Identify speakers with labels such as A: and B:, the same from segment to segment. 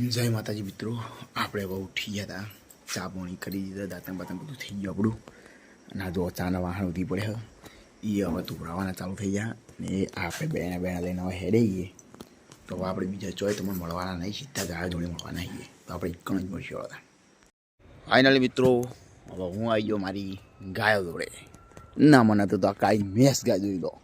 A: જય માતાજી મિત્રો. આપણે બહુ ઉઠી ગયા હતા ચા પાણી કરી દીધા, દાંતણ બાતણ બધું થઈ ગયું આપણું. અને આ જો ચાના વાહન ઉધી પડે એ હવે તુપડાવાના ચાલુ થઈ ગયા. ને આપણે બેણા બેણા લઈને હવે હેડે ગઈએ. તો હવે આપણે બીજા ચોય તમને મળવાના નહીં. સીધા ગાય જોડે મળવાના છીએ. તો આપણે એક જ મળશું હતા ફાઇનલી મિત્રો, હવે હું આવી ગયો મારી ગાયો જોડે. ના મને તો આ કાંઈ મેસ ગાય જોઈ દો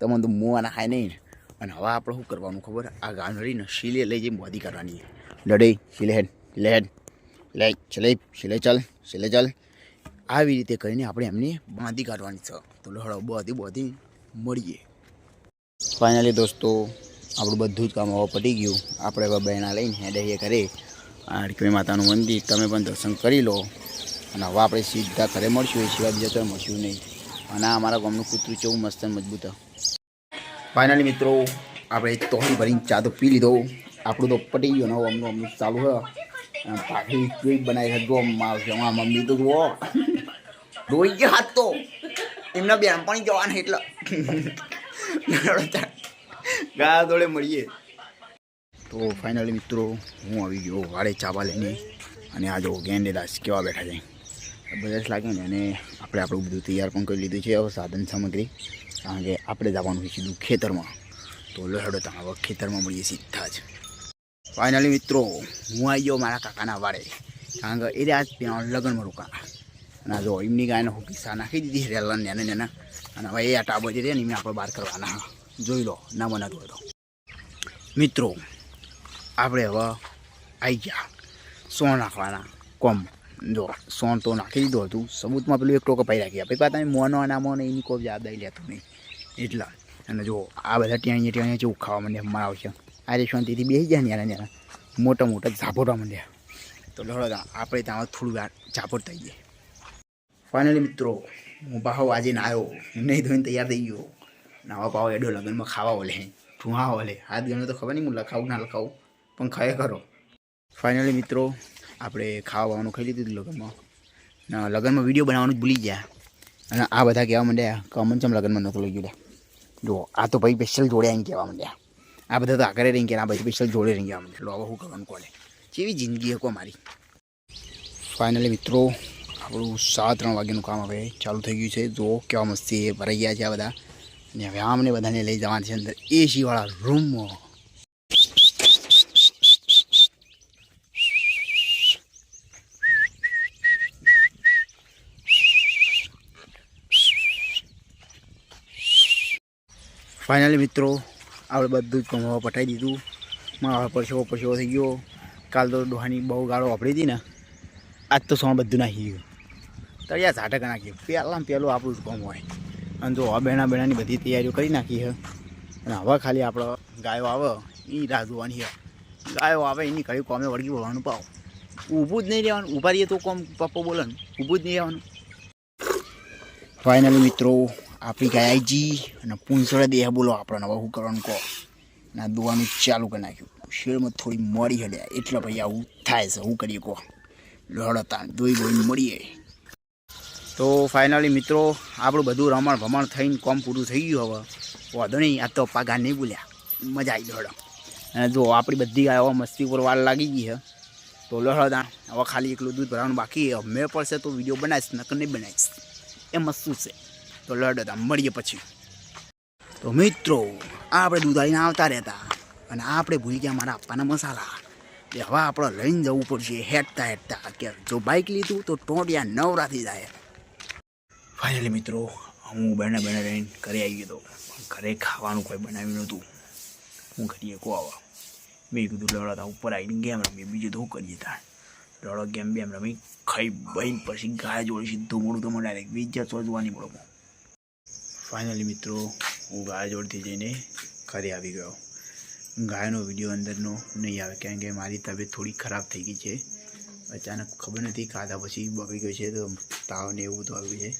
A: તમને તો મોવાના ખાય નહીં. અને હવે આપણે શું કરવાનું ખબર? આ ગાંધળીને શીલે લઈ જઈને બોધી કરવાની. લડે, શીલે હેડ, શીલે લે ચલે શીલે ચાલ શીલે ચાલ. આવી રીતે કરીને આપણે એમને બાંધી કાઢવાની છે. તો લડો, બધી બધી, મળીએ. ફાઇનલી દોસ્તો, આપણું બધું જ કામ હવે પટી ગયું. આપણે હવે બહેણા લઈને હેડે કરે આ હરકવી માતાનું મંદિર, તમે પણ દર્શન કરી લો. અને હવે આપણે સીધા ઘરે મળશું. એ સિવાય બીજા તો મળશું નહીં. અને આ અમારા ગામનું કૂતરું કેવું મસ્ત મજબૂત મજબૂત ફાઇનલી મિત્રો, આપણે તોહી ભરીને ચા તો પી લીધો. આપણું તો પટી ગયો નવો અમનું અમનું ચાલુ છે. પાછી સ્વીટ બનાવી છે, જો મારા મમ્મી તો જુઓ. રોઈ ગયા હાથ તો. એમના બેનપણી જવાના એટલે. ગા દોડે મળીએ. તો ફાઇનલી મિત્રો, હું આવી ગયો વાડે ચાવા લઈને. અને આ જો ગેંડેદાસ કેવા બેઠા છે. બધા જ લાગે ને, અને આપણે આપણું બધું તૈયાર પણ કરી લીધું છે, હવે સાધન સામગ્રી. કારણ કે આપણે જવાનું હોય સીધું ખેતરમાં. તો લહેડો તમે હવે ખેતરમાં મળીએ સીધા જ. ફાઇનલી મિત્રો, હું આવી ગયો મારા કાકાના વાડે. કારણ કે એ આજ ત્યાં લગ્નમાં રોકા અને જો એમની ગાયને હું કિસ્સા નાખી દીધી રેલન નેને નેના. અને હવે એ આટા જે રહે ને એમને આપણે બહાર કરવાના. જોઈ લો ના મને જોઈ લો મિત્રો, આપણે હવે આવી ગયા. સો નાખવાના. કોમ. જો, સોન તો નાખી દીધું હતું. સબૂતમાં પેલું એક ટોકો પાઈ ગયા. પછી પાછા મોનો અને ને એની કોઈ યાદ આવી લેતું નહીં. એટલા. અને જો, આ બધા ત્યાં ત્યાં જેવું ખાવા માંડ્યા, મારા આવશે. આ રે શાંતિથી બેસી ગયા ને યાર મોટા મોટા ઝાપોટા માંડ્યા. તો લડો આપણે ત્યાં થોડું ઝાપોટ થઈ જાય ફાઇનલી મિત્રો, હું ભાવ આજે ના આવ્યો. નહીં ધોઈને તૈયાર થઈ ગયો. નાવા પાવ એડો લગ્નમાં ખાવા ઓલે. ઠુહા ઓલે. હાથ ગણો તો ખબર નહીં, હું લખાવું ના લખાવું. પણ ખાય કરો ફાઇનલી મિત્રો આપણે ખાવા વાવાનું ખાઈ લીધું લગ્નમાં. લગ્નમાં વીડિયો બનાવવાનું જ ભૂલી ગયા. અને આ બધા કહેવા માંડ્યા કે ચમ લગ્નમાં નહોતું લઈ ગયું જો, આ તો ભાઈ સ્પેશિયલ જોડે આવીને કહેવા માંડ્યા. આ બધા તો આગળ રહી ગયા આ ભાઈ સ્પેશિયલ જોડે રહી ગયા લો, હવે હું કરવાનું કોલે કેવી જિંદગી હકો મારી? ફાઇનલી મિત્રો, આપણું સાત ત્રણ વાગ્યાનું કામ હવે ચાલુ થઈ ગયું છે. જો, કેવા મસ્તી ભરાઈ ગયા છે આ બધા. અને હવે આમને બધાને લઈ જવાના છે અંદર એસીવાળા રૂમમાં ફાઇનલી મિત્રો, આપણે બધું જ કમાવા પટાવી દીધું. મારા પરસેવો પરસેવો થઈ ગયો. કાલ તો ડોહાની બહુ ગાળો વાપરી હતી ને. આજ તો સોમાં બધું નાખી ગયું. તળિયા સાટક નાખ્યું પહેલાં પહેલું આપણું જ કામ હોય. અને જો બેણા બેણાની બધી તૈયારીઓ કરી નાખી છે. અને હવે ખાલી આપણે ગાયો આવે એ રાહ જોવાની છે. ગાયો આવે, એની કયું કોમે વળગી વળવાનું પાવ. ઊભું જ નહીં રહેવાનું. ઊભા રહીએ તો કોમ પપ્પો બોલે ઊભું જ નહીં રહેવાનું. ફાઇનલી મિત્રો આપણી ગાય અને પૂંછડે દેહ બોલો આપણને. હવે શું કરવાનું કહો, ના, દોવાનું ચાલુ કરી નાખ્યું. શેરમાં થોડી મોડી હડ્યા એટલે ભાઈ આવું થાય છે. શું કરીએ કહો. લડતા દોઈ દોઈને મળીએ. તો ફાઇનલી મિત્રો, આપણું બધું રમણ ભમણ થઈને કોમ પૂરું થઈ ગયું હવે. વાંધો નહીં, આ તો પાગા નહીં બોલ્યા. મજા આવી દોડો અને જો, આપણી બધી ગાયો મસ્તી ઉપર વાર લાગી ગઈ છે. તો લડતા હવે ખાલી એકલું દૂધ ભરાવાનું બાકી મેં પડશે તો વીડિયો બનાવીશ, નકર નહીં બનાવીશ. એમાં શું છે? તો લડતા મળીએ પછી. તો મિત્રો, આપણે દૂધ આવતા રહેતા અને આપણે ભૂલી ગયા મારા આપવાના મસાલા. એટલે હવે આપણે લઈને જવું પડશે હેઠતા હેઠતા. કે જો બાઇક લીધું તો ટોટિયા નવરાથી જાય. ફાઇનલી મિત્રો, હું બેને બેને રહીને ઘરે આવી ગયો પણ ઘરે ખાવાનું કોઈ બનાવ્યું નહોતું. હું ઘડીએ કહો આવા. મેં કીધું લડતા ઉપર આવીને ગેમ રમીએ, બીજું તો શું કરીએ તાર લડો ગેમ બેમ રમી, ખાઈ બહીને પછી ગાય જોડી સીધું મોડું તો મને ડાયરેક્ટ બીજા ચોજવાની મળો. ફાઇનલી મિત્રો, હું ગાય જોડથી જઈને ઘરે આવી ગયો. ગાયનો વીડિયો અંદરનો નહીં આવે, કારણ કે મારી તબિયત થોડી ખરાબ થઈ ગઈ છે. અચાનક ખબર નથી ખાધા પછી બગડી ગયો છે, તો તાવ ને એવું બધું આવ્યું છે.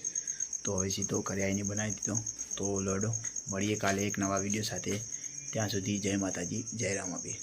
A: તો હવે સીધો ઘરે આવીને બનાવી દીધો. તો લડો. મળીએ કાલે એક નવા વીડિયો સાથે. ત્યાં સુધી જય માતાજી, જય રામાબી